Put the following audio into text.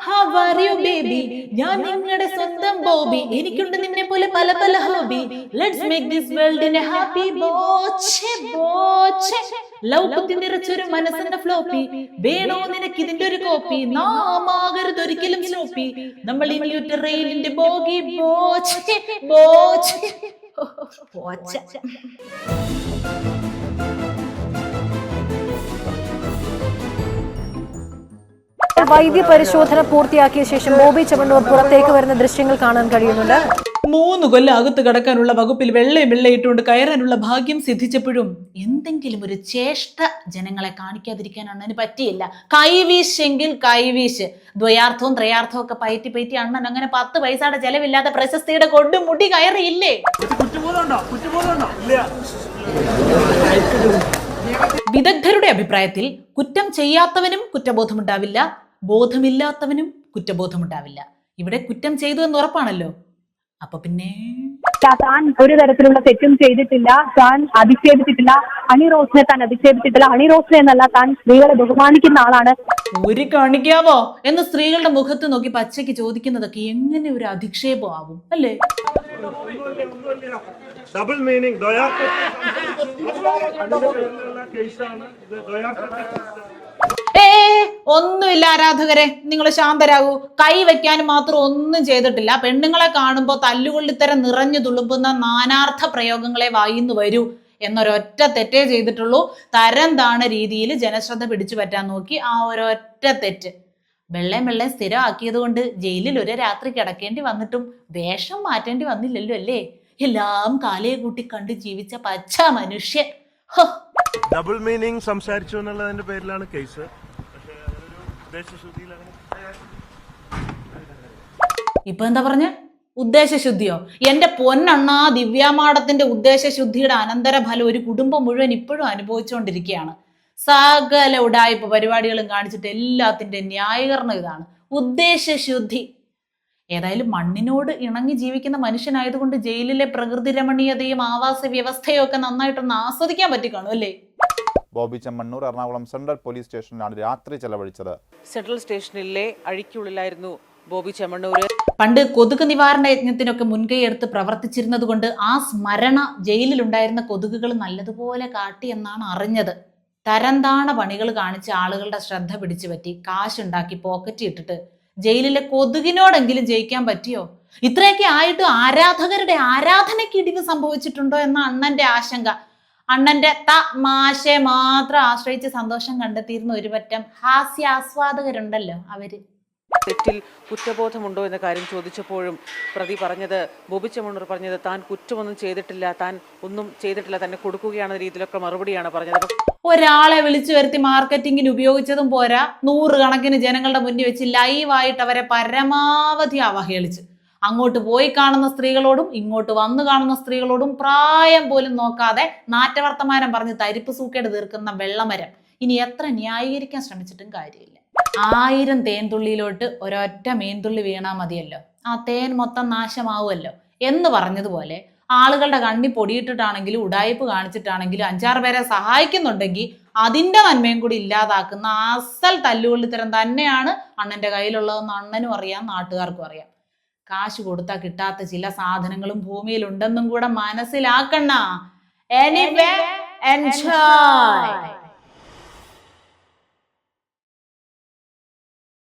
how are you baby? ഞാൻ നിങ്ങളുടെ സ്വന്തം ബോബി. എനിക്കുണ്ട് നിന്നെ പോലെ പല പല hobby. Let's make this world a happy Boche Boche love കുത്തി നിറച്ചൊരു മനസ്സിന്റെ ഫ്ലോപ്പി വേണോ നിനക്ക് ഇതിന്റെ ഒരു കോപ്പി നാമാകരുത് ഒരിക്കലും സ്ലോപ്പി നമ്മൾ ഇനിയൊറ്റ റെയിലിന്റെ ബോഗി ബോച്ചെ ബോച്ചെ. ബോച്ച. വൈദ്യ പരിശോധന പൂർത്തിയാക്കിയ ശേഷം ബോബി ചെമ്മണ്ണൂർ പുറത്തേക്ക് വരുന്ന ദൃശ്യങ്ങൾ കാണാൻ കഴിയുന്നുണ്ട്. മൂന്ന് കൊല്ലം അകത്ത് കടക്കാനുള്ള വകുപ്പിൽ വെള്ളയും വെള്ളയിട്ടുകൊണ്ട് കയറാനുള്ള ഭാഗ്യം സിദ്ധിച്ചപ്പോഴും എന്തെങ്കിലും ഒരു ചേഷ്ട ജനങ്ങളെ കാണിക്കാതിരിക്കാൻ അണ്ണന് പറ്റിയില്ല. കൈവീശെങ്കിൽ കൈവീശ് ദ്വയാർത്ഥവും ത്രയാർത്ഥവും ഒക്കെ പയറ്റി പയറ്റി അണ്ണൻ അങ്ങനെ പത്ത് പൈസയുടെ ചെലവില്ലാതെ പ്രശസ്തിയുടെ കൊണ്ട് മുടി കയറിയില്ലേ? വിദഗ്ധരുടെ അഭിപ്രായത്തിൽ കുറ്റം ചെയ്യാത്തവനും കുറ്റബോധമുണ്ടാവില്ല. ബോധമില്ലാത്തവനും കുറ്റബോധമുണ്ടാവില്ല ഇവിടെ കുറ്റം ചെയ്തു എന്ന് ഉറപ്പാണല്ലോ അപ്പൊ പിന്നെ താൻ ഒരു തരത്തിലുള്ള തെറ്റും ചെയ്തിട്ടില്ല താൻ അധിക്ഷേപിച്ചിട്ടില്ല അണി റോസിനെ താൻ അധിക്ഷേപിച്ചിട്ടില്ല അണി റോസിനെ എന്നല്ല താൻ സ്ത്രീകളെ ബഹുമാനിക്കുന്ന ആളാണ് ഒരു കാണിക്കാവോ എന്ന് സ്ത്രീകളുടെ മുഖത്ത് നോക്കി പച്ചയ്ക്ക് ചോദിക്കുന്നതൊക്കെ എങ്ങനെ ഒരു അധിക്ഷേപം ആവും അല്ലേ ഡബിൾ മീനിങ് ഒന്നുമില്ല ആരാധകരെ നിങ്ങൾ ശാന്തരാകൂ. കൈ വെക്കാനും മാത്രം ഒന്നും ചെയ്തിട്ടില്ല. പെണ്ണുങ്ങളെ കാണുമ്പോൾ തല്ലുകൊള്ളിത്തരം നിറഞ്ഞു തുളുമ്പുന്ന നാനാർത്ഥ പ്രയോഗങ്ങളെ വായിന്ന് വരൂ എന്നൊരൊറ്റ തെറ്റേ ചെയ്തിട്ടുള്ളൂ. തരം താണ രീതിയിൽ ജനശ്രദ്ധ പിടിച്ചു പറ്റാൻ നോക്കി ആ ഒരൊറ്റ തെറ്റ്. വെള്ളയും വെള്ളയും സ്ഥിരമാക്കിയത് കൊണ്ട് ജയിലിൽ ഒരു രാത്രി കിടക്കേണ്ടി വന്നിട്ടും വേഷം മാറ്റേണ്ടി വന്നില്ലല്ലോ അല്ലേ? എല്ലാം കാലയെ കൂട്ടി കണ്ട് ജീവിച്ച പച്ച മനുഷ്യൻ. ഡബിൾ മീനിങ് സംസാരിച്ചു എന്നുള്ളതിന്റെ പേരിലാണ് കേസ് ഇപ്പൊ എന്താ പറഞ്ഞ? ഉദ്ദേശശുദ്ധിയോ? എന്റെ പൊന്നണ്ണാ ദിവ്യാമാടത്തിന്റെ ഉദ്ദേശശുദ്ധിയുടെ അനന്തരഫലം ഒരു കുടുംബം മുഴുവൻ ഇപ്പോഴും അനുഭവിച്ചുകൊണ്ടിരിക്കുകയാണ് സകല ഉടായ്പ പരിപാടികളും കാണിച്ചിട്ട് എല്ലാത്തിന്റെ ന്യായീകരണം ഇതാണ്. ഉദ്ദേശശുദ്ധി. ഏതായാലും മണ്ണിനോട് ഇണങ്ങി ജീവിക്കുന്ന മനുഷ്യനായതുകൊണ്ട് ജയിലിലെ പ്രകൃതി രമണീയതയും ആവാസ വ്യവസ്ഥയും ഒക്കെ നന്നായിട്ടൊന്ന് ആസ്വദിക്കാൻ പറ്റിക്കാണു അല്ലേ? ബോബി ചെമ്മണ്ണൂർ എറണാകുളം സെൻട്രൽ പോലീസ് സ്റ്റേഷനിലാണ് രാത്രി ചെലവഴിച്ചത്. സെൻട്രൽ സ്റ്റേഷനിലെ അഴിക്കുള്ളിലായിരുന്നു ബോബി ചെമ്മണ്ണൂർ പണ്ട് കൊതുക് നിവാരണ യജ്ഞത്തിനൊക്കെ മുൻകൈ എടുത്ത് പ്രവർത്തിച്ചിരുന്നത് കൊണ്ട് ആ സ്മരണ ജയിലിലുണ്ടായിരുന്ന കൊതുകുകൾ നല്ലതുപോലെ കാട്ടി എന്നാണ് അറിഞ്ഞത്. തരംതാണ പണികൾ കാണിച്ച് ആളുകളുടെ ശ്രദ്ധ പിടിച്ചു പറ്റി കാശുണ്ടാക്കി പോക്കറ്റ് ഇട്ടിട്ട്. ജയിലിലെ കൊതുകിനോടെങ്കിലും ജയിക്കാൻ പറ്റിയോ? ഇത്രയൊക്കെ ആയിട്ട് ആരാധകരുടെ ആരാധനയ്ക്ക് ഇടിവ് സംഭവിച്ചിട്ടുണ്ടോ എന്ന അണ്ണന്റെ ആശങ്ക. അണ്ണന്റെ ത തമാശയെ മാത്രം ആശ്രയിച്ച് സന്തോഷം കണ്ടെത്തിയിരുന്ന ഒരു പറ്റം ഹാസ്യാസ്വാദകരുണ്ടല്ലോ അവർ. തെറ്റിൽ കുറ്റബോധമുണ്ടോ എന്ന കാര്യം ചോദിച്ചപ്പോഴും പ്രതി പറഞ്ഞത് ബോബി ചെമ്മണ്ണൂർ പറഞ്ഞത് താൻ കുറ്റമൊന്നും ചെയ്തിട്ടില്ല താൻ ഒന്നും ചെയ്തിട്ടില്ല തന്നെ കൊടുക്കുകയാണെന്ന രീതിയിലൊക്കെ മറുപടിയാണ് പറഞ്ഞത്. ഒരാളെ വിളിച്ചു വരുത്തി മാർക്കറ്റിങ്ങിന് ഉപയോഗിച്ചതും പോരാ. നൂറുകണക്കിന് ജനങ്ങളുടെ മുന്നിൽ വെച്ച് ലൈവായിട്ട് അവരെ പരമാവധി അവഹേളിച്ച്. അങ്ങോട്ട് പോയി കാണുന്ന സ്ത്രീകളോടും ഇങ്ങോട്ട് വന്നു കാണുന്ന സ്ത്രീകളോടും പ്രായം പോലും നോക്കാതെ നാറ്റവർത്തമാനം പറഞ്ഞ് തരിപ്പ് സൂക്കേട് തീർക്കുന്ന വെള്ളമരം. ഇനി എത്ര ന്യായീകരിക്കാൻ ശ്രമിച്ചിട്ടും കാര്യമില്ല. ആയിരം തേൻതുള്ളിയിലോട്ട് ഒരൊറ്റ മീൻതുള്ളി വീണാൽ മതിയല്ലോ. ആ തേൻ മൊത്തം നാശമാവുമല്ലോ. എന്ന് പറഞ്ഞതുപോലെ ആളുകളുടെ കണ്ണി പൊടിയിട്ടിട്ടാണെങ്കിലും ഉടായ്പ് കാണിച്ചിട്ടാണെങ്കിലും അഞ്ചാറ് പേരെ സഹായിക്കുന്നുണ്ടെങ്കിൽ അതിന്റെ നന്മയും കൂടി ഇല്ലാതാക്കുന്ന അസൽ തല്ലുകൊള്ളിത്തരം തന്നെയാണ് അണ്ണന്റെ കയ്യിലുള്ളതെന്ന് അണ്ണനും അറിയാം നാട്ടുകാർക്കും അറിയാം. കാശ് കൊടുത്താൽ കിട്ടാത്ത ചില സാധനങ്ങളും ഭൂമിയിൽ ഉണ്ടെന്നും കൂടെ മനസ്സിലാക്കണ്ണ. Anyway enjoy